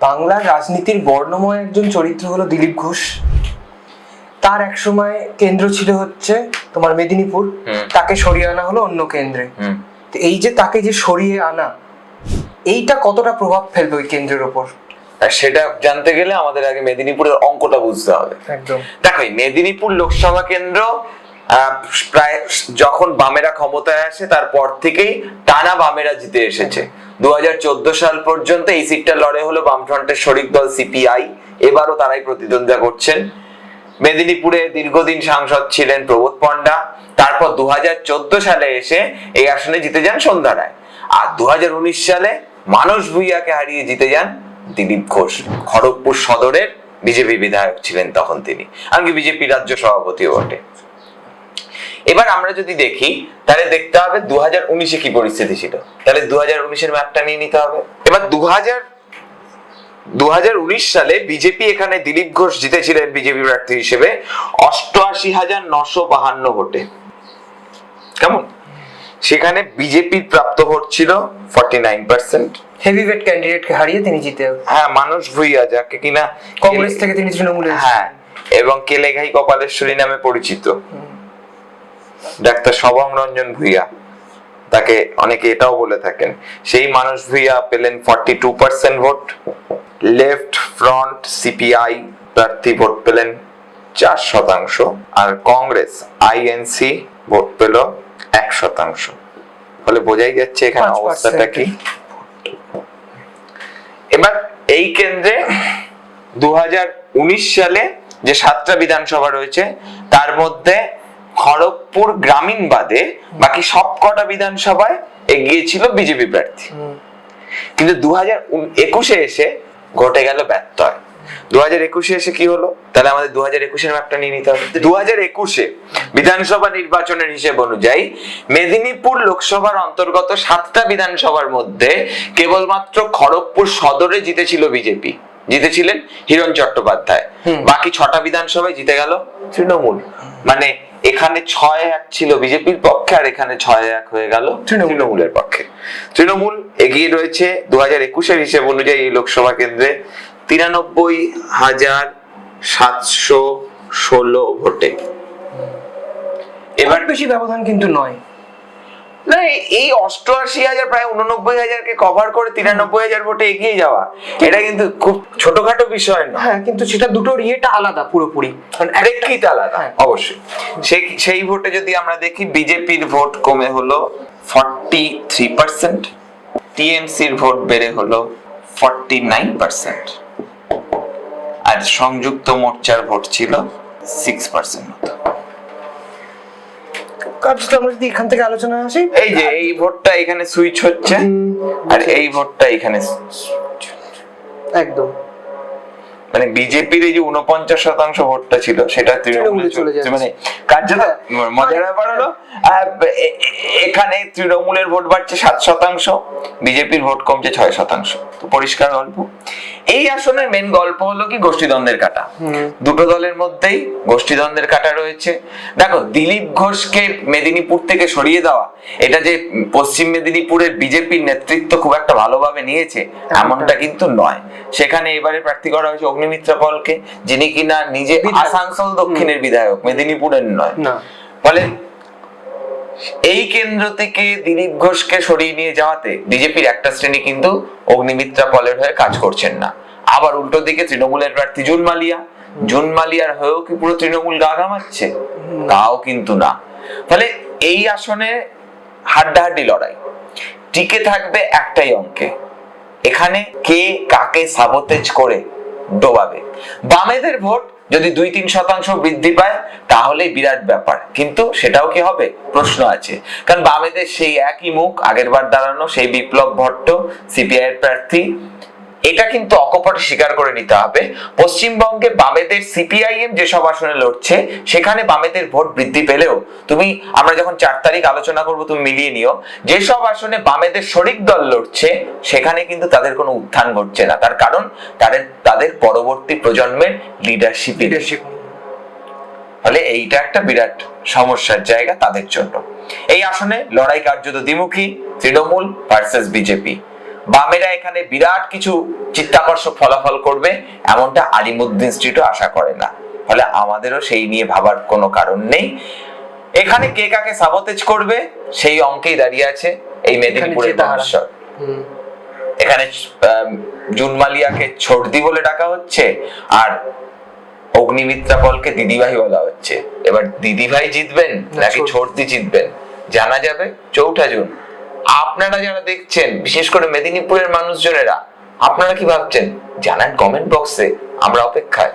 বাংলার রাজনীতির বর্ণময় একজন চরিত্র হলো দিলীপ ঘোষ। তার এক সময় কেন্দ্র ছিল হচ্ছে তোমার মেদিনীপুর। তাকে সরিয়ে আনা হলো অন্য কেন্দ্রে। তো এই যে তাকে যে সরিয়ে আনা এইটা কতটা প্রভাব ফেলবে ওই কেন্দ্রের ওপর? সেটা জানতে গেলে আমাদের আগে মেদিনীপুরের অঙ্কটা বুঝতে হবে। একদম। দেখো মেদিনীপুর লোকসভা কেন্দ্র প্রায় যখন বামেরা ক্ষমতায় আসে, তারপর থেকেই টানা বামেরা জিতে এসেছে। দু হাজার চোদ্দ সাল পর্যন্ত এই সিটটা লড়ে হলো বামফ্রন্টের শরিক দল সিপিআই। এবারও তারাই প্রতিদ্বন্দ্বিতা করছেন। মেদিনীপুরে দীর্ঘদিন সাংসদ ছিলেন প্রবোধ পণ্ডা। তারপর দু হাজার চোদ্দ সালে এসে এই আসনে জিতে যান সন্ধ্যা রায়। আর দু হাজার উনিশ সালে মানস ভুইয়াকে হারিয়ে জিতে যান দিলীপ ঘোষ। খড়গপুর সদরের বিজেপি বিধায়ক ছিলেন তখন তিনি। এমনকি বিজেপি রাজ্য সভাপতিও বটে। এবার আমরা যদি দেখি তাহলে দেখতে হবে দু হাজার উনিশে কি পরিস্থিতি ছিল। তাহলে দু হাজার উনিশের ম্যাপটা নিয়ে নিতে হবে। এবার দু হাজার দু উনিশ সালে বিজেপি এখানে দিলীপ ঘোষ জিতেছিলেন বিজেপি প্রার্থী হিসেবে অষ্টআশি হাজার নশো বাহান্ন ভোটে। কেমন? সেখানে বিজেপির প্রাপ্ত ভোট ছিল ফর্টি নাইন পার্সেন্ট। হেভিওয়েট ক্যান্ডিডেটকে হারিয়ে তিনি জিতে হ্যাঁ মানুষ ভুইয়া যাকে কিনা কংগ্রেস থেকে তিনি তৃণমূলে হ্যাঁ এবং কেলেঘাই কপালেশ্বরী নামে পরিচিত। ডাক্তার শবম রঞ্জন ভুইয়া তাকে অনেকে এটাও বলে থাকেন সেই মানুষ ভুইয়া পেলেন forty two percent vote left front CPI প্রার্থী ভোট পেলেন চার শতাংশ আর কংগ্রেস আইএনসি ভোট পেল এক শতাংশ। ফলে বোঝাই যাচ্ছে এখানে অবস্থাটা কি। এবার এই কেন্দ্রে দু হাজার উনিশ সালে যে সাতটা বিধানসভা রয়েছে তার মধ্যে খড়গপুর গ্রামীণ বাদে বাকি সবকটা বিধানসভায় এগিয়ে ছিল বিজেপি প্রার্থী। কিন্তু দু হাজার একুশে এসে ঘটে গেল ব্যত্যয়। দু হাজার একুশে এসে কি হলো? তাহলে আমাদের দু হাজার একুশের ম্যাপটা নিয়ে নিতে হবে। দু হাজার একুশে বিধানসভা নির্বাচনের হিসেব অনুযায়ী মেদিনীপুর লোকসভার অন্তর্গত সাতটা বিধানসভার মধ্যে কেবলমাত্র খড়গপুর সদরে জিতেছিল বিজেপি। জিতেছিলেন হিরণ চট্টোপাধ্যায়। বাকি ছটা বিধানসভায় জিতে গেল তৃণমূল। মানে এখানে ছয় এক ছিল বিজেপির পক্ষে আর এখানে ছয় এক হয়ে গেল তৃণমূলের পক্ষে। তৃণমূল এগিয়ে রয়েছে দু হাজার একুশের হিসেব অনুযায়ী এই লোকসভা কেন্দ্রে তিরানব্বই হাজার সাতশো ষোলো ভোটে। এবার বেশি ব্যবধান কিন্তু নয়। না এই- অষ্টআশি হাজার প্রায় উননব্বই হাজারকে কভার করে তিরানব্বই হাজার ভোটে এগিয়ে যাওয়া এটা কিন্তু খুব ছোটখাটো বিষয় না। হ্যাঁ কিন্তু সেটা দুটোর ইয়েটা আলাদা পুরোপুরি। প্রেক্ষিত আলাদা হ্যাঁ। অবশ্যই। সেই সেই ভোটে যদি আমরা দেখি বিজেপির ভোট কমে হলো ফর্টি থ্রি পার্সেন্ট টিএমসির ভোট বেড়ে হলো ফর্টি নাইন পার্সেন্ট আর সংযুক্ত মোর্চার ভোট ছিল সিক্স পার্সেন্ট মতো। আমরা যদি এখান থেকে আলোচনা আসি? এই যে এই ভোটটা এখানে সুইচ হচ্ছে। আর এই ভোটটা এখানে একদম। মানে বিজেপির এই যে উনপঞ্চাশ শতাংশ ভোটটা ছিল সেটা তৃণমূলে চলে যাচ্ছে। মানে কার্যত মজার ব্যাপার হলো এখানে তৃণমূলের ভোট বাড়ছে সাত শতাংশ বিজেপির ভোট কমছে ছয় শতাংশ। তো পরিষ্কার গল্প। এই আসনের মেন গল্প হলো কি গোষ্ঠীদ্বন্দ্বের কাটা। দুটো দলের মধ্যেই গোষ্ঠীদ্বন্দ্বের কাটা রয়েছে। দেখো দিলীপ ঘোষকে মেদিনীপুর থেকে সরিয়ে দেওয়া এটা যে পশ্চিম মেদিনীপুরের বিজেপির নেতৃত্ব খুব একটা ভালোভাবে নিয়েছে এমনটা কিন্তু নয়। সেখানে এবারে প্রার্থী করা হয়েছে অগ্নিমিত্রা পলকে যিনি কিনা নিজে আসানসোল দক্ষিণের বিধায়ক মেদিনীপুরের নয়। ফলে এই কেন্দ্র থেকে দিলীপ ঘোষকে সরিয়ে নিয়ে যাওয়াতে বিজেপির একটা শ্রেণি কিন্তু অগ্নিমিত্রা পলের হয়ে কাজ করছেন না। আবার উল্টো দিকে তৃণমূলের প্রার্থী জুন মালিয়া। জুন মালিয়ার হয়েও কি পুরো তৃণমূল গা ঘামাচ্ছে? তাও কিন্তু না। ফলে এই আসনে হাড্ডাহাড্ডি লড়াই। টিকে থাকবে একটাই অঙ্কে। এখানে কে কাকে সাবতেজ করে ডোবাবে? বামেদের ভোট যদি দুই তিন শতাংশ বৃদ্ধি পায় তাহলে বিরাট ব্যাপার। কিন্তু সেটাও কি হবে? প্রশ্ন আছে। কারণ বামেদের সেই একই মুখ, আগের বার দাঁড়ানো, সেই বিপ্লব ভট্ট সিপিআই এর প্রার্থী এটা কিন্তু অকপটে স্বীকার করে নিতে হবে। পশ্চিমবঙ্গে বামেদের সিপিআইএম যেসব আসনে লড়ছে সেখানে বামেদের ভোট বৃদ্ধি পেলেও তুমি আমরা যখন চার তারিখ আলোচনা করব তুমি মিলিয়ে নিও যেসব আসনে বামেদের শরিক দল লড়ছে সেখানে কিন্তু তাদের কোনো উত্থান ঘটছে না। তার কারণ তাদের তাদের পরবর্তী প্রজন্মের লিডারশিপ লিডারশিপ ফলে এইটা একটা বিরাট সমস্যার জায়গা তাদের জন্য। এই আসনে লড়াই কার্যত দ্বিমুখী তৃণমূল ভার্সেস বিজেপি। বামেরা এখানে বিরাট কিছু চিত্তাকর্ষক ফলাফল করবে এমনটা আলিমুদ্দিন স্ট্রিটও আশা করে না। ফলে আমাদেরও সেই নিয়ে ভাবার কোনো কারণ নেই। এখানে কে কাকে সাবতেজ করবে সেই অঙ্কেই দাঁড়িয়ে আছে এই মেদিনীপুরের হুম। এখানে জুনমালিয়াকে ছোটদি বলে ডাকা হচ্ছে আর অগ্নিমিত্রা পলকে দিদিভাই বলা হচ্ছে। এবার দিদিভাই জিতবেন নাকি ছোটদি জিতবেন? জানা যাবে চৌঠা জুন। আপনারা যারা দেখছেন বিশেষ করে মেদিনীপুরের মানুষজনেরা আপনারা কি ভাবছেন? জানান কমেন্ট বক্সে আমরা অপেক্ষায়।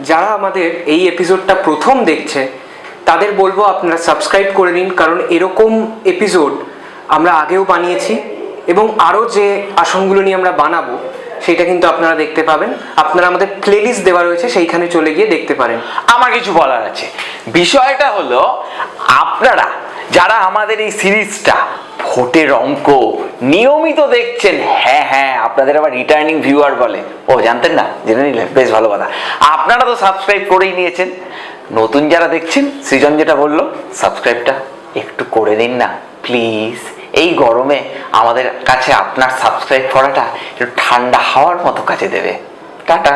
যারা আমাদের এই এপিসোডটা প্রথম দেখছে তাদের বলব আপনারা সাবস্ক্রাইব করে নিন কারণ এরকম এপিসোড আমরা আগেও বানিয়েছি এবং আরও যে আসনগুলো নিয়ে আমরা বানাবো সেটা কিন্তু আপনারা দেখতে পাবেন। আপনারা আমাদের প্লেলিস্ট দেওয়া রয়েছে সেইখানে চলে গিয়ে দেখতে পারেন। আমার কিছু বলার আছে। বিষয়টা হলো আপনারা যারা আমাদের এই সিরিজটা ভোটের অঙ্ক নিয়মিত দেখছেন। হ্যাঁ হ্যাঁ আপনাদের আবার রিটার্নিং ভিউয়ার বলে। ও, জানতেন না? জেনে নিলেন। বেশ ভালো কথা। আপনারা তো সাবস্ক্রাইব করেই নিয়েছেন। নতুন যারা দেখছেন, সৃজন যেটা বলল সাবস্ক্রাইবটা একটু করে দিন না প্লিজ এই গরমে আমাদের কাছে আপনার সাবস্ক্রাইব করাটা একটু ঠান্ডা হাওয়ার মতো কাছে দেবে। টাটা।